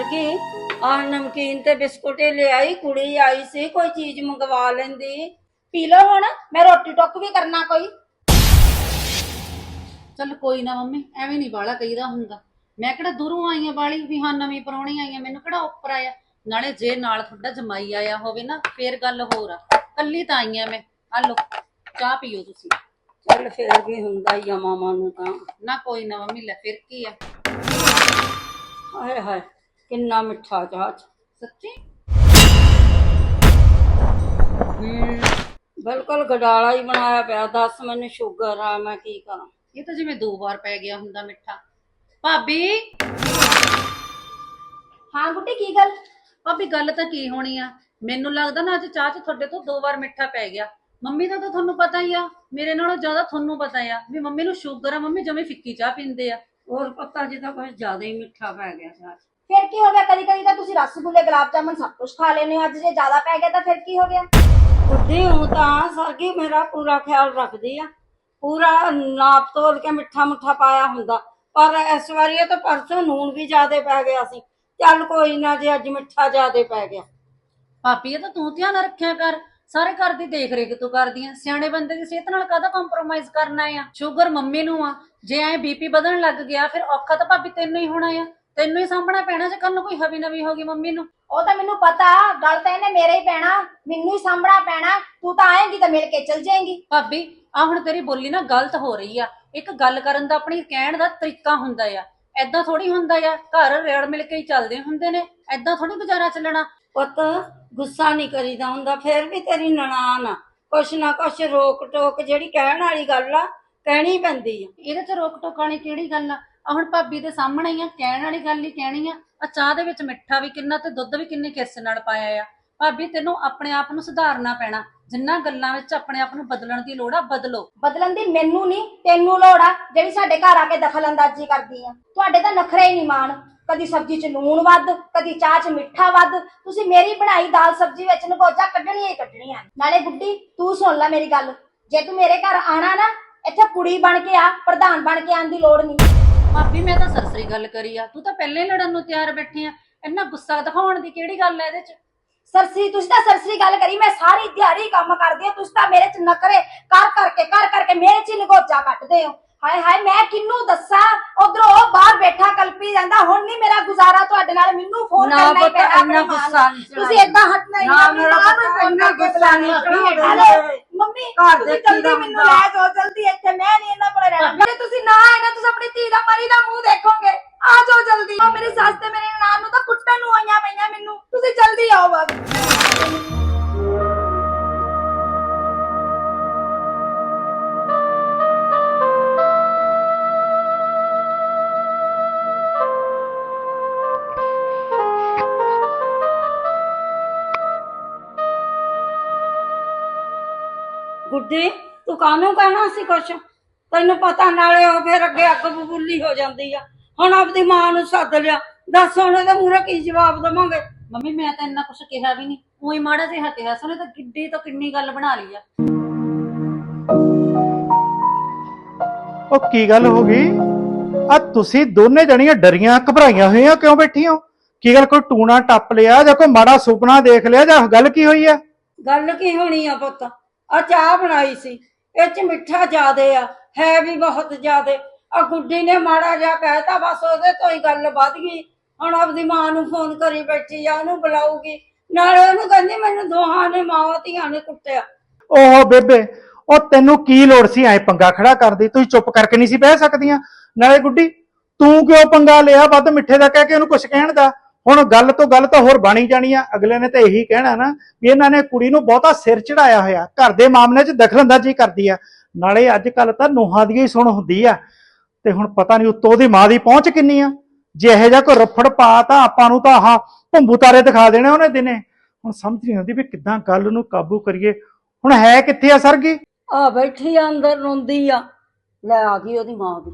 ਸਰਗੀ ਆਹ ਨਮਕੀਨ ਤੇ ਬਿਸਕੁਟ ਲਿਆਈ ਕੁੜੀ ਆਈ ਸੀ ਕੋਈ ਚੀਜ਼ ਮੰਗਵਾ ਲੈਂਦੀ। ਪੀ ਲਓ ਹੁਣ ਮੈਂ ਰੋਟੀ ਟੁੱਕ ਵੀ ਕਰਨਾ ਕੋਈ। ਚੱਲ ਕੋਈ ਨਾ ਮੰਮੀ ਐਵੇਂ ਨਹੀਂ ਬਾਲਾ ਕਹੀਦਾ ਹੁੰਦਾ। ਮੈਂ ਕਿਹੜਾ ਦੂਰੋਂ ਆਈ ਆ ਬਾਲੀ ਵੀ ਹਾਂ ਨਵੀਂ ਪਰੌਣੀ ਆਈ ਆ ਮੈਨੂੰ ਕਿਹੜਾ ਉੱਪਰ ਆਇਆ। ਨਾਲੇ ਜੇ ਨਾਲ ਤੁਹਾਡਾ ਜਮਾਈ ਆਇਆ ਹੋਵੇ ਨਾ ਫੇਰ ਗੱਲ ਹੋਰ ਆ। ਕੱਲੀ ਤਾਂ ਆਈ ਆ ਮੈਂ। ਆ ਲਓ ਚਾਹ ਪੀਓ ਤੁਸੀਂ। ਚੱਲ ਫੇਰ ਵੀ ਹੁੰਦਾ ਹੀ ਆ ਮਾਮਾ ਨੂੰ ਤਾਂ। ਨਾ ਕੋਈ ਨਾ ਮੰਮੀ ਲੈ ਫਿਰ ਕੀ ਆ। ਹਾਏ ਹਾਏ। ਕਿੰਨਾ ਮਿੱਠਾ ਚਾਹ ਚ। ਸੱਚੀ? ਬਿਲਕੁਲ ਗਡਾਲਾ ਹੀ ਬਣਾਇਆ ਪਿਆ। ਦੱਸ ਮੈਨੂੰ ਸ਼ੂਗਰ ਆ ਮੈਂ ਕੀ ਕਰਾਂ? ਇਹ ਤਾਂ ਜਿਵੇਂ ਦੋ ਵਾਰ ਪੈ ਗਿਆ ਹੁੰਦਾ ਮਿੱਠਾ। ਭਾਬੀ! ਹਾਂ ਗੁੱਡੀ ਕੀ ਗੱਲ? ਭਾਬੀ ਗੱਲ ਤਾਂ ਕੀ ਹੋਣੀ ਆ? ਮੈਨੂੰ ਲੱਗਦਾ ਨਾ ਅੱਜ ਚਾਹ 'ਚ ਤੁਹਾਡੇ ਤੋਂ ਦੋ ਵਾਰ ਮਿੱਠਾ ਪੈ ਗਿਆ। ਮੰਮੀ ਦਾ ਤਾਂ ਤੁਹਾਨੂੰ ਪਤਾ ਹੀ ਆ। ਮੇਰੇ ਨਾਲੋਂ ਜ਼ਿਆਦਾ ਤੁਹਾਨੂੰ ਪਤਾ ਆ ਵੀ ਮੰਮੀ ਨੂੰ ਸ਼ੂਗਰ ਆ ਮੰਮੀ ਜਮੇ ਫਿੱਕੀ ਚਾਹ ਪੀਂਦੇ ਆ। ਹੋਰ ਪਤਾ ਜੀ ਤਾਂ ਕੁਝ ਜ਼ਿਆਦਾ ਹੀ ਮਿੱਠਾ ਪੈ ਗਿਆ ਚਾਹ ਚ। ਫਿਰ ਕੀ ਹੋ ਗਿਆ? ਕਦੀ ਕਦੀ ਤਾਂ ਤੁਸੀਂ ਰਸਗੁੱਲੇ ਗੁਲਾਬ ਜਾਮਨ ਸਭ ਕੁਝ ਖਾ ਲੈਂਦੇ ਹੋ। ਅੱਜ ਜੇ ਜ਼ਿਆਦਾ ਪੈ ਗਿਆ ਤਾਂ ਫਿਰ ਕੀ ਹੋ ਗਿਆ? ਬੁੱਢੀ ਹੂੰ ਤਾਂ ਸਰਗੀ ਮੇਰਾ ਪੂਰਾ ਖਿਆਲ ਰੱਖਦੀ ਆ। ਪੂਰਾ ਨਾਪ ਤੋਲ ਕੇ ਮਿੱਠਾ ਮੁੱਠਾ ਪਾਇਆ ਹੁੰਦਾ। ਪਰ ਇਸ ਵਾਰੀ ਇਹ ਤਾਂ ਪਰਸੋਂ ਨੂਣ ਵੀ ਜ਼ਿਆਦਾ ਪੈ ਗਿਆ ਸੀ। ਚੱਲ ਕੋਈ ਨਾ ਜੇ ਅੱਜ ਮਿੱਠਾ ਜ਼ਿਆਦਾ ਪੈ ਗਿਆ। ਭਾਬੀ ਇਹ ਤਾਂ ਤੂੰ ਧਿਆਨ ਰੱਖਿਆ ਕਰ। ਸਾਰੇ ਘਰ ਦੀ ਦੇਖ ਰੇਖ ਤੂੰ ਕਰਦੀ ਆ। ਸਿਆਣੇ ਬੰਦੇ ਦੀ ਸਿਹਤ ਨਾਲ ਕਾਹਦਾ ਕੰਪਰੋਮਾਈਜ਼ ਕਰਨਾ ਆ? ਸ਼ੂਗਰ ਮੰਮੀ ਨੂੰ ਆ। ਜੇ ਐ ਬੀਪੀ ਵਧਣ ਲੱਗ ਗਿਆ ਫਿਰ ਔਖਾ ਤਾਂ ਭਾਬੀ ਤੈਨੂੰ ਹੀ ਹੋਣਾ ਆ। ਤੈਨੂੰ ਹੀ ਸਾਂਭਣਾ ਪੈਣਾ ਜੇ ਕੱਲ ਨੂੰ ਕੋਈ ਹਵੀ ਨਵੀ ਹੋ ਗਈ ਮੰਮੀ ਨੂੰ। ਉਹ ਤਾਂ ਮੈਨੂੰ ਪਤਾ ਗੱਲ ਤਾਂ ਇਹਨੇ ਮੇਰੇ ਹੀ ਪੈਣਾ ਮੈਨੂੰ ਹੀ ਸਾਂਭਣਾ ਪੈਣਾ ਤੂੰ ਤਾਂ ਆਏਂਗੀ ਤਾਂ ਮਿਲ ਕੇ ਚਲ ਜਾਏਂਗੀ। ਭਾਬੀ ਆ ਹੁਣ ਤੇਰੀ ਬੋਲੀ ਨਾ ਗਲਤ ਹੋ ਰਹੀ ਆ। ਇੱਕ ਗੱਲ ਕਰਨ ਦਾ ਆਪਣੀ ਕਹਿਣ ਦਾ ਤਰੀਕਾ ਹੁੰਦਾ ਆ। ਐਦਾਂ ਥੋੜੀ ਹੁੰਦਾ ਆ ਘਰ ਰੇੜ ਮਿਲ ਕੇ ਹੀ ਚੱਲਦੇ ਹੁੰਦੇ ਨੇ ਐਦਾਂ ਥੋੜੀ ਗੁਜ਼ਾਰਾ ਚੱਲਣਾ। ਪੁੱਤ ਗੁੱਸਾ ਨਹੀਂ ਕਰੀਦਾ ਹੁੰਦਾ ਫੇਰ ਵੀ ਤੇਰੀ ਨਨਾਣ ਆ। ਕੁਛ ਨਾ ਕੁਛ ਰੋਕ ਟੋਕ ਜਿਹੜੀ ਕਹਿਣ ਵਾਲੀ ਗੱਲ ਆ ਕਹਿਣੀ ਪੈਂਦੀ ਆ। ਇਹਦੇ ਚ ਰੋਕ ਟੋਕ ਵਾਲੀ ਕਿਹੜੀ ਗੱਲ ਆ? ਆ ਹੁਣ ਭਾਬੀ ਦੇ ਸਾਹਮਣੇ ਹੀ ਆ, ਕਹਿਣ ਵਾਲੀ ਗੱਲ ਹੀ ਕਹਿਣੀ ਆ। ਆ ਚਾਹ ਦੇ ਵਿੱਚ ਮਿੱਠਾ ਵੀ ਕਿੰਨਾ ਤੇ ਦੁੱਧ ਵੀ ਕਿੰਨੇ ਕਿਸ ਨਾਲ ਪਾਇਆ ਆ। ਭਾਬੀ, ਤੈਨੂੰ ਆਪਣੇ ਆਪ ਨੂੰ ਸੁਧਾਰਨਾ ਪੈਣਾ। ਜਿੰਨਾ ਗੱਲਾਂ ਵਿੱਚ ਆਪਣੇ ਆਪ ਨੂੰ ਬਦਲਣ ਦੀ ਲੋੜ ਆ, ਬਦਲੋ। ਬਦਲਣ ਦੀ ਮੈਨੂੰ ਨਹੀਂ, ਤੈਨੂੰ ਲੋੜ ਆ, ਜਿਹੜੀ ਸਾਡੇ ਘਰ ਆ ਕੇ ਦਖਲ ਅੰਦਾਜ਼ੀ ਕਰਦੀ ਆ। ਤੁਹਾਡੇ ਤਾਂ ਨਖਰੇ ਹੀ ਨਹੀਂ ਮਾਣ। ਕਦੀ ਸਬਜ਼ੀ 'ਚ ਲੂਣ ਵੱਧ, ਕਦੀ ਚਾਹ 'ਚ ਮਿੱਠਾ ਵੱਧ। ਤੁਸੀਂ ਮੇਰੀ ਬਣਾਈ ਦਾਲ ਸਬਜ਼ੀ ਵਿੱਚ ਨਗੋਜਾ ਕੱਢਣੀਆਂ ਹੀ ਕੱਢਣੀਆਂ ਨਾਲੇ ਬੁੱਢੀ, ਤੂੰ ਸੁਣ ਲੈ ਮੇਰੀ ਗੱਲ। ਜੇ ਤੂੰ ਮੇਰੇ ਘਰ ਆਣਾ ਨਾ, ਇੱਥੇ ਕੁੜੀ ਬਣ ਕੇ ਆ, ਪ੍ਰਧਾਨ ਬਣ ਕੇ ਆਉਣ ਦੀ ਲੋੜ ਨਹੀਂ। ਭਾਬੀ ਮੈਂ ਤਾਂ ਸਰਸਰੀ ਗੱਲ ਕਰੀ ਆ। ਤੂੰ ਤਾਂ ਪਹਿਲੇ ਲੜਨ ਨੂੰ ਤਿਆਰ ਬੈਠੀ ਆ। ਇੰਨਾ ਗੁੱਸਾ ਦਿਖਾਉਣ ਦੀ ਕਿਹੜੀ ਗੱਲ ਆ ਇਹਦੇ ਚ? ਸਰਸਰੀ ਤੁਸੀਂ ਤਾਂ ਸਰਸਰੀ ਗੱਲ ਕਰੀ। ਮੈਂ ਸਾਰੀ ਦਿਹਾੜੀ ਕੰਮ ਕਰਦੀ ਆ। ਤੁਸੀਂ ਤਾਂ ਮੇਰੇ 'ਚ ਨਖਰੇ ਕਰ ਕਰਕੇ ਕਰ ਕਰਕੇ ਮੇਰੇ 'ਚ ਹੀ ਨਗੋਜਾ ਕੱਢਦੇ ਹੋ। ਹਾਏ ਹਾਏ ਮੈਂ ਕਿੰਨੂੰ ਦੱਸਾਂ? ਉਧਰੋਂ ਉਹ ਬਾਹਰ ਬੈਠਾ ਕਲਪੀ ਜਾਂਦਾ। ਹੁਣ ਨਹੀਂ ਮੇਰਾ ਗੁਜ਼ਾਰਾ ਤੁਹਾਡੇ ਨਾਲ ਮੈਨੂੰ ਫੋਨ ਨਾ ਕਰਨਾ ਹੀ ਪੁੱਤ, ਪੈਣਾ ਇੰਨਾ ਆਪਣੀ ਮਾਂ ਗੁੱਸਾ ਨੂੰ। ਨਹੀਂ ਤੁਸੀਂ। ਏਦਾਂ ਹਟਣਾ ਹੀ ਨਾ, ਨਹੀਂ ਮੇਰਾ ਪੁੱਤ, ਇੰਨਾ ਗੁੱਸਾ। ਮੰਮੀ ਘਰ ਤੁਸੀਂ ਦੇਖੀ ਜਲਦੀ ਦਾ ਮੈਨੂੰ। ਲੈ ਜਾਓ ਜਲਦੀ ਇੱਥੇ ਮੈਂ ਨਹੀਂ ਇਹਨਾਂ ਕੋਲੇ ਰਹਿਣਾ। ਜੇ ਤੁਸੀਂ ਨਾ ਆਏ ਨਾ ਤੁਸੀਂ ਆਪਣੀ ਧੀ ਦਾ ਮਰੀ ਦਾ ਮੂੰਹ ਦੇਖੋਗੇ। ਆ ਜਾਓ ਜਲਦੀ। ਮੇਰੀ ਸੱਸ ਤੇ ਮੇਰੇ ਨਾਨ ਨੂੰ ਤਾਂ ਕੁੱਟਣ ਨੂੰ ਆਈਆਂ ਪਈਆਂ ਮੈਨੂੰ। ਤੁਸੀਂ ਜਲਦੀ ਆਓ ਬਸ। ਗੁੱਡੀ ਤੂੰ ਕਾਹਨੂੰ ਕਹਿਣਾ ਸੀ ਕੁਛ? ਤੈਨੂੰ ਪਤਾ ਨਾਲੇ ਉਹ ਫਿਰ ਅੱਗੇ ਅੱਗ ਬਬੂਲੀ ਹੋ ਜਾਂਦੀ ਆ। ਹੁਣ ਆਪਦੀ ਮਾਂ ਨੂੰ ਸੱਦ ਲਿਆ। ਦੱਸ ਹੁਣ ਇਹਦਾ ਮੂਹਰੇ ਕੀ ਜਵਾਬ ਦਵਾਂਗੇ? ਮੰਮੀ ਮੈਂ ਤਾਂ ਇੰਨਾ ਕੁਛ ਕਿਹਾ ਵੀ ਨਹੀਂ। ਉਹੀ ਮਾੜਾ ਜਿਹਾ ਕਿਹਾ ਸੋਨੇ ਤਾਂ ਕਿੱਡੀ ਤੋਂ ਕਿੰਨੀ ਗੱਲ ਬਣਾ ਲਈ ਆ। ਉਹ ਕੀ ਗੱਲ ਹੋ ਗਈ? ਆ ਤੁਸੀਂ ਦੋਨੇ ਜਣੀਆਂ ਡਰੀਆਂ ਘਬਰਾਈਆਂ ਹੋਈਆਂ ਕਿਉਂ ਬੈਠੀਆਂ? ਹੋ ਕੀ ਗੱਲ ਕੋਈ ਟੂਣਾ ਟੱਪ ਲਿਆ ਜਾਂ ਕੋਈ ਮਾੜਾ ਸੁਪਨਾ ਦੇਖ ਲਿਆ ਜਾਂ ਗੱਲ ਕੀ ਹੋਈ ਆ? ਗੱਲ ਕੀ ਹੋਣੀ ਆ ਪੁੱਤ? ਆ ਚਾਹ ਬਣਾਈ ਸੀ। ਇਹ ਚ ਮਿੱਠਾ ਜ਼ਿਆਦੇ ਆ, ਹੈ ਵੀ ਬਹੁਤ ਜ਼ਿਆਦੇ। ਆ ਗੁੱਡੀ ਨੇ ਮਾੜਾ ਜਿਹਾ ਕਹਿਤਾ, ਬਸ ਉਹਦੇ ਤੋਂ ਹੀ ਗੱਲ ਵੱਧ ਗਈ। ਹੁਣ ਆਪਦੀ ਮਾਂ ਨੂੰ ਫੋਨ ਕਰੀ ਬੈਠੀ ਆ, ਉਹਨੂੰ ਬੁਲਾਊਗੀ। ਨਾਲੇ ਉਹਨੂੰ ਕਹਿੰਦੀ ਮੈਨੂੰ ਦੋਹਾਂ ਨੇ, ਮਾਵਾਂ ਧੀਆਂ ਨੇ ਕੁੱਟਿਆ। ਓਹ ਬੇਬੇ, ਉਹ ਤੈਨੂੰ ਕੀ ਲੋੜ ਸੀ? ਐ ਪੰਗਾ ਖੜਾ ਕਰਦੀ, ਤੂੰ ਚੁੱਪ ਕਰਕੇ ਨਹੀਂ ਸੀ ਬਹਿ ਸਕਦੀਆਂ। ਨਾਲੇ ਗੁੱਡੀ, ਤੂੰ ਕਿਉਂ ਪੰਗਾ ਲਿਆ? ਵੱਧ ਮਿੱਠੇ ਦਾ ਕਹਿ ਕੇ ਉਹਨੂੰ ਕੁਝ ਕਹਿਣ ਦਾ। ਹੁਣ ਗੱਲ ਤੋਂ ਗੱਲ ਤਾਂ ਹੋਰ ਬਣੀ ਜਾਣੀ ਆ। ਅਗਲੇ ਨੇ ਤਾਂ ਇਹੀ ਕਹਿਣਾ ਨਾ ਵੀ ਇਹਨਾਂ ਨੇ ਕੁੜੀ ਨੂੰ ਬਹੁਤਾ ਸਿਰ ਚੜਾਇਆ ਹੋਇਆ। ਘਰ ਦੇ ਮਾਮਲੇ 'ਚ ਦਖਲਅੰਦਾਜ਼ੀ ਕਰਦੀ ਆ। ਨਾਲੇ ਅੱਜ ਕੱਲ ਤਾਂ ਨੂੰਹਾਂ ਦੀ ਹੀ ਸੁਣ ਹੁੰਦੀ ਆ। ਤੇ ਹੁਣ ਪਤਾ ਨਹੀਂ ਉੱਤੋਂ ਉਹਦੀ ਮਾਂ ਦੀ ਪਹੁੰਚ ਕਿੰਨੀ ਆ। ਜੇ ਇਹੋ ਜਿਹਾ ਕੋਈ ਰਫੜ ਪਾ ਤਾਂ ਆਪਾਂ ਨੂੰ ਤਾਂ ਆਹ ਭੰਬੂ ਤਾਰੇ ਦਿਖਾ ਦੇਣੇ ਉਹਨੇ ਦਿਨੇ। ਹੁਣ ਸਮਝ ਨਹੀਂ ਆਉਂਦੀ ਵੀ ਕਿੱਦਾਂ ਗੱਲ ਨੂੰ ਕਾਬੂ ਕਰੀਏ। ਹੁਣ ਹੈ ਕਿੱਥੇ ਆ ਸਰਗੀ? ਆ ਬੈਠੀ ਆ, ਅੰਦਰ ਰੋਂਦੀ ਆ। ਲੈ ਆ ਗਈ ਉਹਦੀ ਮਾਂ ਵੀ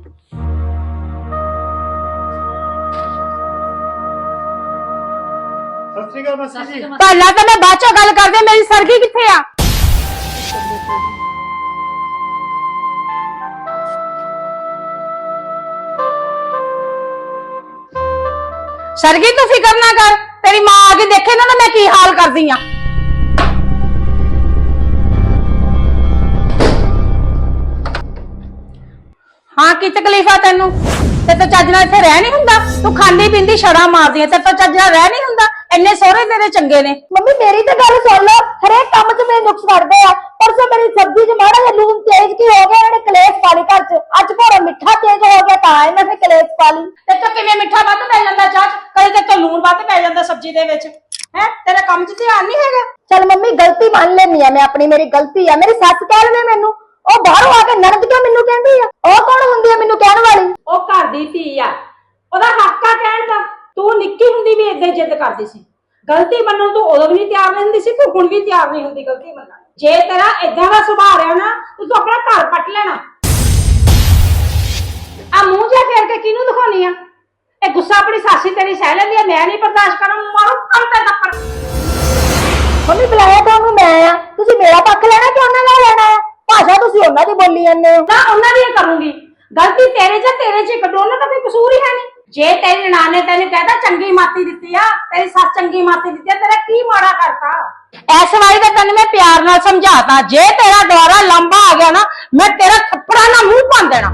ਸਤਿ ਸ਼੍ਰੀ ਅਕਾਲ ਮਾਸੀ ਜੀ। ਪਹਿਲਾਂ ਤਾਂ ਮੈਂ ਬਾਅਦ ਚੋਂ ਗੱਲ ਕਰਦੇ ਮੇਰੀ ਸਰਗੀ ਕਿੱਥੇ ਆ? ਸਰਗੀ ਤੂੰ ਫਿਕਰ ਨਾ ਕਰ ਤੇਰੀ ਮਾਂ ਆ ਕੇ ਦੇਖੇ ਨਾ ਤਾਂ ਮੈਂ ਕੀ ਹਾਲ ਕਰਦੀ ਆ। ਹਾਂ ਕੀ ਤਕਲੀਫ ਆ ਤੈਨੂੰ? ਤੇ ਤੂੰ ਚੱਜ ਨਾਲ ਇੱਥੇ ਰਹਿ ਨਹੀਂ ਹੁੰਦਾ। ਤੂੰ ਖਾਂਦੀ ਪੀਂਦੀ ਛੜਾ ਮਾਰਦੀ ਆ। ਤੇ ਤੂੰ ਚੱਜ ਨਾਲ ਰਹਿ ਨਹੀਂ ਹੁੰਦਾ। ਇੰਨੇ ਸਹੁਰੇ ਤੇਰੇ ਚੰਗੇ ਨੇ। ਮੰਮੀ ਮੇਰੀ ਤਾਂ ਗੱਲ ਸੁਣ ਲਓ। ਹਰੇਕ ਕੰਮ 'ਚ ਮੇਰੇ ਨੁਕਸ ਕੱਢਦੇ ਆ। ਪਰਸੋਂ ਮੇਰੀ ਸਬਜ਼ੀ 'ਚ ਮਾੜਾ ਜਿਹਾ ਲੂਣ ਤੇਜ਼ ਕੀ ਹੋ ਗਿਆ ਇਹਨਾਂ ਨੇ ਕਲੇਸ਼ ਪਾ ਲਈ ਘਰ 'ਚ। ਅੱਜ ਭੋਰਾ ਮਿੱਠਾ ਤੇਜ਼ ਹੋ ਗਿਆ ਤਾਂ ਇਹਨਾਂ ਨੇ ਕਲੇਸ਼ ਪਾ ਲਈ। ਤੇ ਤੂੰ ਕਿਵੇਂ ਮਿੱਠਾ ਵੱਧ ਪੈ ਜਾਂਦਾ ਚਾਹ 'ਚ? ਕਦੇ ਤੇ ਤੂੰ ਲੂਣ ਵੱਧ ਪੈ ਜਾਂਦਾ ਸਬਜ਼ੀ ਦੇ ਵਿੱਚ। ਹੈ? ਤੇਰਾ ਕੰਮ 'ਚ ਧਿਆਨ ਨਹੀਂ ਹੈਗਾ? ਚਲ ਮੰਮੀ ਗਲਤੀ ਮੰਨ ਲੈਣੀ ਆ ਮੈਂ ਆਪਣੀ ਮੇਰੀ ਗਲਤੀ ਆ। ਮੇਰੀ ਸੱਸ ਕਹਿ ਲਵੇ ਮੈਨੂੰ ਉਹ ਬਾਹਰੋਂ ਆ ਕੇ ਨਰਦ ਕਿਉਂ ਮੈਨੂੰ ਕਹਿੰਦੀ ਆ? ਉਹ ਕੌਣ ਹੁੰਦੀ ਆ ਮੈਨੂੰ ਕਹਿਣ ਵਾਲੀ? ਉਹ ਘਰ ਦੀ ਧੀ ਆ। ਉਹਦਾ ਹੱਕ ਆ ਕਹਿਣ ਦਾ। ਤੂੰ ਨਿੱਕੀ ਹੁੰਦੀ ਵੀ ਹੀ ਜਿੱਦ ਕਰਦੀ ਸੀ। ਗਲਤੀ ਮੰਨਣ ਤੋਂ ਉਦੋਂ ਵੀ ਤਿਆਰ ਨਹੀਂ ਹੁੰਦੀ ਸੀ ਤੂੰ ਹੁਣ ਵੀ ਤਿਆਰ ਨਹੀਂ ਹੁੰਦੀ ਗਲਤੀ ਮੰਨਣ। ਜੇ ਤੇਰਾ ਏਦਾਂ ਦਾ ਸੁਭਾਅ ਰਿਹਾ ਨਾ ਤੂੰ ਤਾਂ ਆਪਣਾ ਘਰ ਪੱਟ ਲੈਣਾ। ਆ ਮੂੰਹ ਜਿਹਾ ਫੇਰ ਕੇ ਕਿਹਨੂੰ ਦਿਖਾਉਣੀ ਆ? ਇਹ ਗੁੱਸਾ ਆਪਣੀ ਸਾਸੀ ਤੇਰੀ ਸਹਿ ਲੈਂਦੀ ਆ ਮੈਂ ਨਹੀਂ ਬਰਦਾਸ਼ਤ ਕਰਾਂ ਮਾਰੋ ਕੰਮ ਤੇ ਤੱਕਰ ਮੰਮੀ ਬੁਲਾਇਆ ਤਾਂ ਉਹਨੂੰ ਮੈਂ ਆ। ਤੁਸੀਂ ਮੇਰਾ ਪੱਖ ਲੈਣਾ ਕਿ ਉਹਨਾਂ ਦਾ ਲੈਣਾ ਆ? ਭਾਸ਼ਾ ਤੁਸੀਂ ਉਹਨਾਂ ਦੀ ਬੋਲੀ ਜਾਂਦੇ ਹੋ। ਨਾ ਉਹਨਾਂ ਦੀ ਕਰੂੰਗੀ। ਗਲਤੀ ਤੇਰੇ 'ਚ ਤੇਰੇ 'ਚ ਕੱਢੋ ਉਹਨਾਂ ਦਾ ਕੋਈ ਕਸੂਰ ਹੀ ਹੈ ਨਹੀਂ। ਜੇ ਤੇਰੀ ਨਨਾਣ ਨੇ ਤੈਨੂੰ ਕਹਿਤਾ ਚੰਗੀ ਮਾਤੀ ਦਿੱਤੀ ਆ ਤੇਰੀ ਸੱਸ ਚੰਗੀ ਮਾਤੀ ਦਿੱਤੀ ਆ ਤੇਰਾ ਕੀ ਮਾੜਾ ਕਰਤਾ? ਐਸ ਵਾਰੀ ਤਾਂ ਤੈਨੂੰ ਮੈਂ ਪਿਆਰ ਨਾਲ ਸਮਝਾਤਾ ਜੇ ਤੇਰਾ ਦੁਆਰਾ ਲੰਬਾ ਆ ਗਿਆ ਨਾ ਮੈਂ ਤੇਰਾ ਥੱਪੜਾ ਨਾਲ ਮੂੰਹ ਭੰਨ ਦੇਣਾ।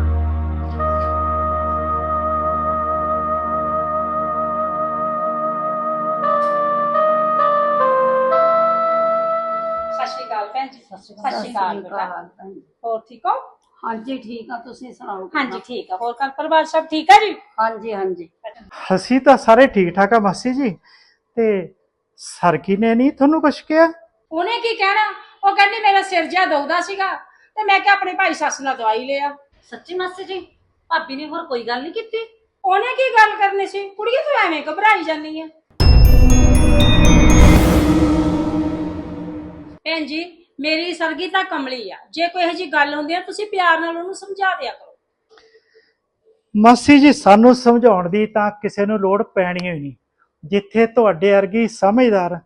ਸਤਿ ਸ਼੍ਰੀ ਅਕਾਲ ਭੈਣ ਜੀ ਸਤਿ ਸ਼੍ਰੀ ਅਕਾਲ ਬੇਟਾ ਹੋਰ ਠੀਕ ਹੋ? ਹਾਂਜੀ ਠੀਕ ਆ ਤੁਸੀਂ ਸੁਣਾਓ ਹਾਂਜੀ ਠੀਕ ਆ। ਹੋਰ ਘਰ ਪਰਿਵਾਰ ਸਭ ਠੀਕ ਆ ਜੀ? ਹਾਂਜੀ ਹਾਂਜੀ। ਅਸੀਂ ਤਾਂ ਸਾਰੇ ਠੀਕ ਠਾਕ ਆ ਮਾਸੀ ਜੀ। ਤੇ ਸਰਕੀ ਨੇ ਨਹੀਂ ਤੁਹਾਨੂੰ ਕੁਛ ਕਿਹਾ? ਉਹਨੇ ਕੀ ਕਹਿਣਾ? ਉਹ ਕਹਿੰਦੀ ਮੇਰਾ ਸਿਰ ਜਿਹਾ ਦੁਖਦਾ ਸੀਗਾ ਤੇ ਮੈਂ ਕਿਹਾ ਆਪਣੇ ਭਾਈ ਸੱਸ ਨਾਲ ਦਵਾਈ ਲਿਆ। ਸੱਚੀ ਮਾਸੀ ਜੀ ਭਾਬੀ ਨੇ ਹੋਰ ਕੋਈ ਗੱਲ ਨਹੀਂ ਕੀਤੀ? ਉਹਨੇ ਕੀ ਗੱਲ ਕਰਨੀ ਸੀ? ਕੁੜੀਏ ਤੂੰ ਐਵੇਂ ਘਬਰਾਈ ਜਾਂਦੀ ਆ। ਭੈਣ ਜੀ ਮੇਰੀ ਸਰਗੀ ਤਾਂ ਕਮਲੀ ਆ। ਜੇ ਕੋਈ ਇਹੋ ਜੀ ਗੱਲ ਹੁੰਦੀ ਆ, ਤੁਸੀਂ ਪਿਆਰ ਨਾਲ ਉਹਨੂੰ ਸਮਝਾ ਦਿਆ ਕਰੋ। ਮਾਸੀ ਜੀ, ਸਾਨੂੰ ਸਮਝਾਉਣ ਦੀ ਤਾਂ ਕਿਸੇ ਨੂੰ ਲੋੜ ਪੈਣੀ ਹੋਈ ਨਹੀਂ। ਜਿੱਥੇ ਤੁਹਾਡੇ ਵਰਗੀ ਸਮਝਦਾਰ,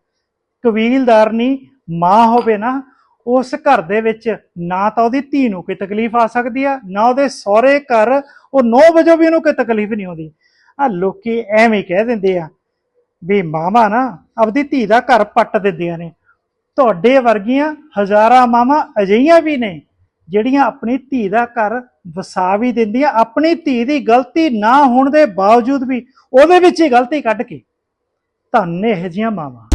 ਕਬੀਲਦਾਰ ਨਹੀਂ, ਮਾਂ ਹੋਵੇ ਨਾ, ਉਸ ਘਰ ਦੇ ਵਿੱਚ ਨਾ ਤਾਂ ਉਹਦੀ ਧੀ ਨੂੰ ਕੋਈ ਤਕਲੀਫ ਆ ਸਕਦੀ ਆ, ਨਾ ਉਹਦੇ ਸਹੁਰੇ ਘਰ, ਉਹ 9 ਵਜੋਂ ਵੀ ਉਹਨੂੰ ਕੋਈ ਤਕਲੀਫ ਨਹੀਂ ਆਉਂਦੀ। ਆ ਲੋਕੀ ਐਵੇਂ ਕਹਿ ਦਿੰਦੇ ਆ ਵੀ ਮਾਵਾਂ ਨਾ ਆਪਦੀ ਧੀ ਦਾ ਘਰ ਪੱਟ ਦਿੰਦੀਆਂ ਨੇ। ਤੁਹਾਡੇ ਵਰਗੀਆਂ ਹਜ਼ਾਰਾਂ ਮਾਵਾਂ ਅਜਿਹੀਆਂ ਵੀ ਨੇ, ਜਿਹੜੀਆਂ ਆਪਣੀ ਧੀ ਦਾ ਘਰ ਵਸਾ ਵੀ ਦਿੰਦੀਆਂ, ਆਪਣੀ ਧੀ ਦੀ ਗਲਤੀ ਨਾ ਹੋਣ ਦੇ ਬਾਵਜੂਦ ਵੀ ਉਹਦੇ ਵਿੱਚ ਹੀ ਗਲਤੀ ਕੱਢ ਕੇ ਧੰਨ ਇਹੋ ਜਿਹੀਆਂ ਮਾਵਾਂ।